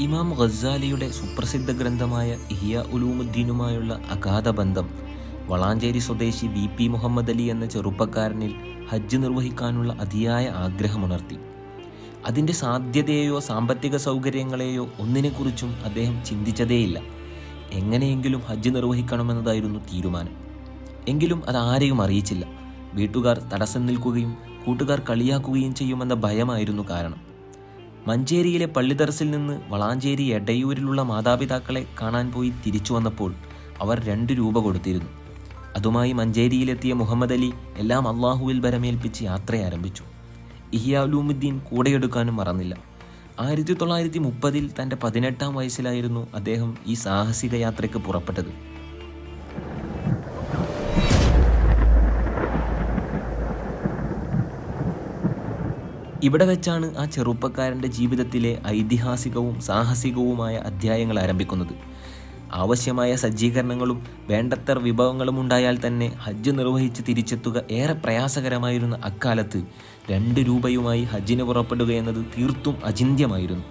ഇമാം ഖസാലിയുടെ സുപ്രസിദ്ധ ഗ്രന്ഥമായ ഇഹിയ ഉലൂമുദ്ദീനുമായുള്ള അഗാധ ബന്ധം വളാഞ്ചേരി സ്വദേശി വി പി മുഹമ്മദ് അലി എന്ന ചെറുപ്പക്കാരനിൽ ഹജ്ജ് നിർവഹിക്കാനുള്ള അതിയായ ആഗ്രഹമുണർത്തി. അതിന്റെ സാധ്യതയെയോ സാമ്പത്തിക സൗകര്യങ്ങളെയോ ഒന്നിനെക്കുറിച്ചും അദ്ദേഹം ചിന്തിച്ചതേയില്ല. എങ്ങനെയെങ്കിലും ഹജ്ജ് നിർവഹിക്കണമെന്നതായിരുന്നു തീരുമാനം. എങ്കിലും അത് അതാരെയും അറിയിച്ചില്ല. വീട്ടുകാർ തടസ്സം നിൽക്കുകയും കൂട്ടുകാർ കളിയാക്കുകയും ചെയ്യുമെന്ന ഭയമായിരുന്നു കാരണം. മഞ്ചേരിയിലെ പള്ളിദർസിൽ നിന്ന് വളാഞ്ചേരി എടയൂരിലുള്ള മാതാപിതാക്കളെ കാണാൻ പോയി തിരിച്ചു വന്നപ്പോൾ അവർ രണ്ട് രൂപ കൊടുത്തിരുന്നു. അതുമായി മഞ്ചേരിയിലെത്തിയ മുഹമ്മദ് അലി എല്ലാം അള്ളാഹുവിൽ ബരമേൽപ്പിച്ച് യാത്ര ആരംഭിച്ചു. ഇഹിയാലുമുദ്ദീൻ കൂടെയെടുക്കാനും മറന്നില്ല. ആയിരത്തി തൊള്ളായിരത്തി മുപ്പതിൽ തന്റെ പതിനെട്ടാം വയസ്സിലായിരുന്നു അദ്ദേഹം ഈ സാഹസിക യാത്രയ്ക്ക് പുറപ്പെട്ടത്. ഇവിടെ വെച്ചാണ് ആ ചെറുപ്പക്കാരന്റെ ജീവിതത്തിലെ ഐതിഹാസികവും സാഹസികവുമായ അധ്യായങ്ങൾ ആരംഭിക്കുന്നത്. ആവശ്യമായ സജ്ജീകരണങ്ങളും വേണ്ടത്ര വിഭവങ്ങളും ഉണ്ടായാൽ തന്നെ ഹജ്ജ് നിർവഹിച്ച് തിരിച്ചെത്തുക ഏറെ പ്രയാസകരമായിരുന്ന അക്കാലത്ത് രണ്ട് രൂപയുമായി ഹജ്ജിന് പുറപ്പെടുക എന്നത് തീർത്തും അചിന്യമായിരുന്നു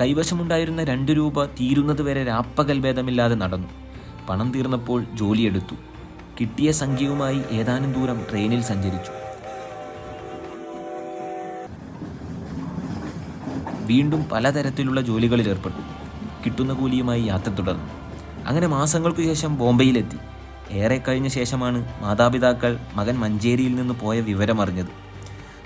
കൈവശമുണ്ടായിരുന്ന രണ്ട് രൂപ തീരുന്നത് വരെ രാപ്പകൽ ഭേദമില്ലാതെ നടന്നു. പണം തീർന്നപ്പോൾ ജോലിയെടുത്തു. കിട്ടിയ സംഖ്യയുമായി ഏതാനും ദൂരം ട്രെയിനിൽ സഞ്ചരിച്ചു. വീണ്ടും പലതരത്തിലുള്ള ജോലികളിൽ ഏർപ്പെട്ടു. കിട്ടുന്ന കൂലിയുമായി യാത്ര തുടർന്നു. അങ്ങനെ മാസങ്ങൾക്കു ശേഷം ബോംബെയിലെത്തി. ഏറെ കഴിഞ്ഞ ശേഷമാണ് മാതാപിതാക്കൾ മകൻ മഞ്ചേരിയിൽ നിന്ന് പോയ വിവരമറിഞ്ഞത്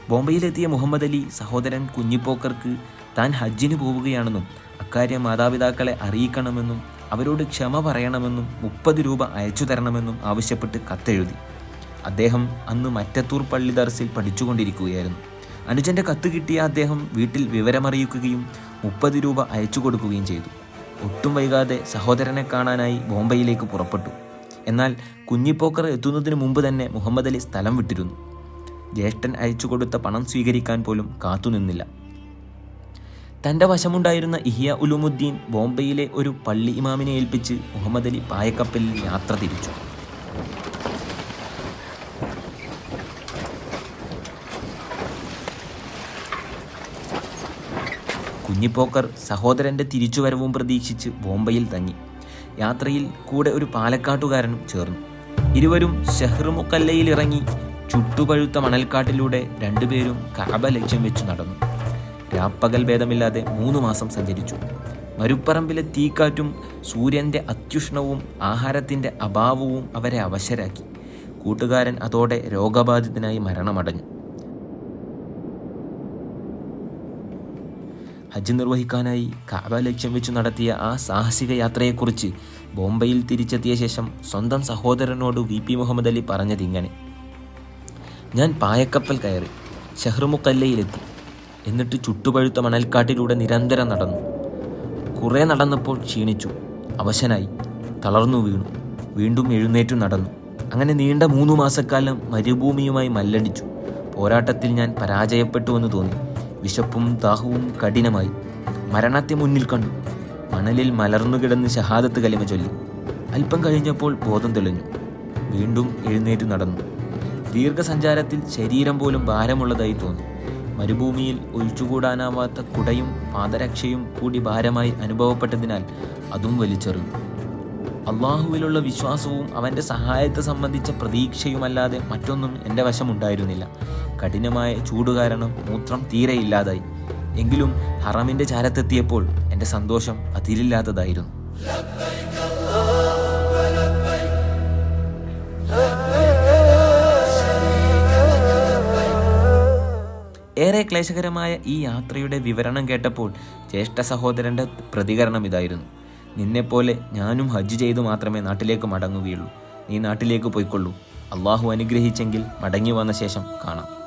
ബോംബെയിലെത്തിയ മുഹമ്മദ് അലി സഹോദരൻ കുഞ്ഞിപ്പോക്കർക്ക് താൻ ഹജ്ജിന് പോവുകയാണെന്നും അക്കാര്യം മാതാപിതാക്കളെ അറിയിക്കണമെന്നും അവരോട് ക്ഷമ പറയണമെന്നും മുപ്പത് രൂപ അയച്ചു തരണമെന്നും ആവശ്യപ്പെട്ട് കത്തെഴുതി. അദ്ദേഹം അന്ന് മറ്റത്തൂർ പള്ളി ദർസിൽ പഠിച്ചുകൊണ്ടിരിക്കുകയായിരുന്നു. അനുജന്റെ കത്ത് കിട്ടിയ അദ്ദേഹം വീട്ടിൽ വിവരമറിയിക്കുകയും മുപ്പത് രൂപ അയച്ചു കൊടുക്കുകയും ചെയ്തു. ഒട്ടും വൈകാതെ സഹോദരനെ കാണാനായി ബോംബെയിലേക്ക് പുറപ്പെട്ടു. എന്നാൽ കുഞ്ഞിപ്പോക്കർ എത്തുന്നതിന് മുമ്പ് തന്നെ മുഹമ്മദ് അലി സ്ഥലം വിട്ടിരുന്നു. ജ്യേഷ്ഠൻ അയച്ചു കൊടുത്ത പണം സ്വീകരിക്കാൻ പോലും കാത്തുനിന്നില്ല തന്റെ വശമുണ്ടായിരുന്ന ഇഹിയ ഉലുമുദ്ദീൻ ബോംബെയിലെ ഒരു പള്ളി ഇമാമിനെ ഏൽപ്പിച്ച് മുഹമ്മദ് അലി പായക്കപ്പലിൽ യാത്ര തിരിച്ചു. കുഞ്ഞിപ്പോക്കർ സഹോദരന്റെ തിരിച്ചുവരവും പ്രതീക്ഷിച്ച് ബോംബെയിൽ തങ്ങി. യാത്രയിൽ കൂടെ ഒരു പാലക്കാട്ടുകാരനും ചേർന്നു. ഇരുവരും ഷെഹ്റുമുക്കല്ലയിൽ ഇറങ്ങി ചുട്ടുപഴുത്ത മണൽക്കാട്ടിലൂടെ രണ്ടുപേരും കഅബ ലക്ഷ്യം വെച്ചു നടന്നു. രാപ്പകൽ ഭേദമില്ലാതെ മൂന്ന് മാസം സഞ്ചരിച്ചു. മരുപ്പറമ്പിലെ തീക്കാറ്റും സൂര്യന്റെ അത്യുഷ്ണവും ആഹാരത്തിന്റെ അഭാവവും അവരെ അവശരാക്കി. കൂട്ടുകാരൻ അതോടെ രോഗബാധിതനായി മരണമടഞ്ഞു. ഹജ്ജ് നിർവഹിക്കാനായി കാബ ലക്ഷ്യം വെച്ച് നടത്തിയ ആ സാഹസിക യാത്രയെക്കുറിച്ച് ബോംബെയിൽ തിരിച്ചെത്തിയ ശേഷം സ്വന്തം സഹോദരനോട് വി പി മുഹമ്മദ് അലി പറഞ്ഞതിങ്ങനെ ഞാൻ പായക്കപ്പൽ കയറി ഷെഹ്റുമുക്കല്ലയിലെത്തി എന്നിട്ട് ചുട്ടുപഴുത്ത മണൽക്കാട്ടിലൂടെ നിരന്തരം നടന്നു. കുറേ നടന്നപ്പോൾ ക്ഷീണിച്ചു. അവശനായി. തളർന്നു വീണു. വീണ്ടും എഴുന്നേറ്റു നടന്നു. അങ്ങനെ നീണ്ട മൂന്ന് മാസക്കാലം മരുഭൂമിയുമായി മല്ലടിച്ചു. പോരാട്ടത്തിൽ ഞാൻ പരാജയപ്പെട്ടുവെന്ന് തോന്നി. വിശപ്പും ദാഹവും കഠിനമായി. മരണത്തെ മുന്നിൽ കണ്ടു. മണലിൽ മലർന്നു കിടന്ന് ഷഹാദത്ത് കലിമ ചൊല്ലി. അല്പം കഴിഞ്ഞപ്പോൾ ബോധം തെളിഞ്ഞു. വീണ്ടും എഴുന്നേറ്റ് നടന്നു. ദീർഘസഞ്ചാരത്തിൽ ശരീരം പോലും ഭാരമുള്ളതായി തോന്നി. മരുഭൂമിയിൽ ഒഴിച്ചുകൂടാനാവാത്ത കുടയും പാദരക്ഷയും കൂടി ഭാരമായി അനുഭവപ്പെട്ടതിനാൽ അതും വലിച്ചെറിഞ്ഞു. അള്ളാഹുവിലുള്ള വിശ്വാസവും അവന്റെ സഹായത്തെ സംബന്ധിച്ച പ്രതീക്ഷയുമല്ലാതെ മറ്റൊന്നും എന്റെ വശമുണ്ടായിരുന്നില്ല. കഠിനമായ ചൂട് കാരണം മൂത്രം തീരെ ഇല്ലാതായി. എങ്കിലും ഹറമിന്റെ ചാരത്തെത്തിയപ്പോൾ എന്റെ സന്തോഷം അതിരില്ലാത്തതായിരുന്നു. ഏറെ ക്ലേശകരമായ ഈ യാത്രയുടെ വിവരണം കേട്ടപ്പോൾ ജ്യേഷ്ഠ സഹോദരന്റെ പ്രതികരണം ഇതായിരുന്നു. നിന്നെപ്പോലെ ഞാനും ഹജ്ജ് ചെയ്തു മാത്രമേ നാട്ടിലേക്ക് മടങ്ങുകയുള്ളൂ. നീ നാട്ടിലേക്ക് പോയിക്കൊള്ളൂ. അള്ളാഹു അനുഗ്രഹിച്ചെങ്കിൽ മടങ്ങി വന്ന ശേഷം കാണാം.